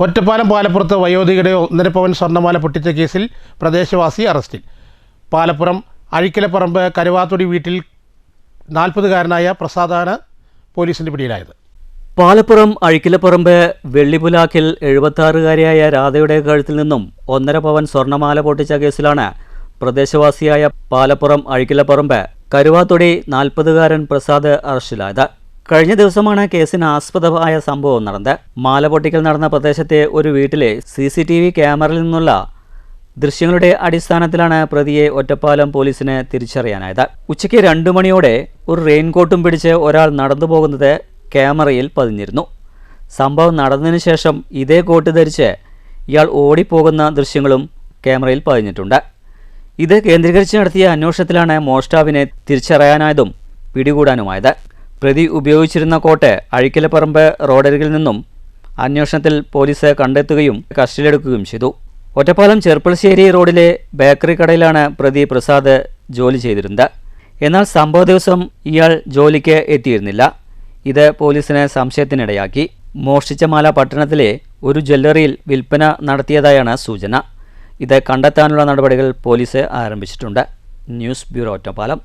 ഒറ്റപ്പാലം പാലപ്പുറത്ത് വയോധികയുടെ ഒന്നര പവൻ സ്വർണമാല പൊട്ടിച്ച കേസിൽ പ്രദേശവാസി അറസ്റ്റിൽ. പാലപ്പുറം അഴിക്കലപ്പറമ്പ് കരുവാത്തൊടി വീട്ടിൽ നാൽപ്പതുകാരനായ പ്രസാദാണ് പോലീസിന്റെ പിടിയിലായത്. പാലപ്പുറം അഴിക്കലപ്പറമ്പ് വെള്ളിപുലാക്കിൽ എഴുപത്താറുകാരിയായ രാധയുടെ കഴുത്തിൽ നിന്നും ഒന്നര പവൻ സ്വർണമാല പൊട്ടിച്ച കേസിലാണ് പ്രദേശവാസിയായ പാലപ്പുറം അഴിക്കലപ്പറമ്പ് കരുവാത്തൊടി നാൽപ്പതുകാരൻ പ്രസാദ് അറസ്റ്റിലായത്. കഴിഞ്ഞ ദിവസമാണ് കേസിന് ആസ്പദമായ സംഭവം നടന്നത്. മാല പൊട്ടിക്കൽ നടന്ന പ്രദേശത്തെ ഒരു വീട്ടിലെ സി സി ടി വി ക്യാമറയിൽ നിന്നുള്ള ദൃശ്യങ്ങളുടെ അടിസ്ഥാനത്തിലാണ് പ്രതിയെ ഒറ്റപ്പാലം പോലീസിന് തിരിച്ചറിയാനായത്. ഉച്ചയ്ക്ക് രണ്ടു മണിയോടെ ഒരു റെയിൻകോട്ടും പിടിച്ച് ഒരാൾ നടന്നു പോകുന്നത് ക്യാമറയിൽ പതിഞ്ഞിരുന്നു. സംഭവം നടന്നതിന് ശേഷം ഇതേ കോട്ട് ധരിച്ച് ഇയാൾ ഓടിപ്പോകുന്ന ദൃശ്യങ്ങളും ക്യാമറയിൽ പതിഞ്ഞിട്ടുണ്ട്. ഇത് കേന്ദ്രീകരിച്ച് നടത്തിയ അന്വേഷണത്തിലാണ് മോഷ്ടാവിനെ തിരിച്ചറിയാനായതും പിടികൂടാനുമായത്. പ്രതി ഉപയോഗിച്ചിരുന്ന കോട്ട് അഴിക്കലപ്പറമ്പ് റോഡരികിൽ നിന്നും അന്വേഷണത്തിൽ പോലീസ് കണ്ടെത്തുകയും കസ്റ്റഡിയിലെടുക്കുകയും ചെയ്തു. ഒറ്റപ്പാലം ചെർപ്പളശ്ശേരി റോഡിലെ ബേക്കറി കടയിലാണ് പ്രതി പ്രസാദ് ജോലി ചെയ്തിരുന്നത്. എന്നാൽ സംഭവ ദിവസം ഇയാൾ ജോലിക്ക് എത്തിയിരുന്നില്ല. ഇത് പോലീസിന് സംശയത്തിനിടയാക്കി. മോഷ്ടിച്ച മാല പട്ടണത്തിലെ ഒരു ജ്വല്ലറിയിൽ വിൽപ്പന നടത്തിയതായാണ് സൂചന. ഇത് കണ്ടെത്താനുള്ള നടപടികൾ പോലീസ് ആരംഭിച്ചിട്ടുണ്ട്. News bureau Ottapalam.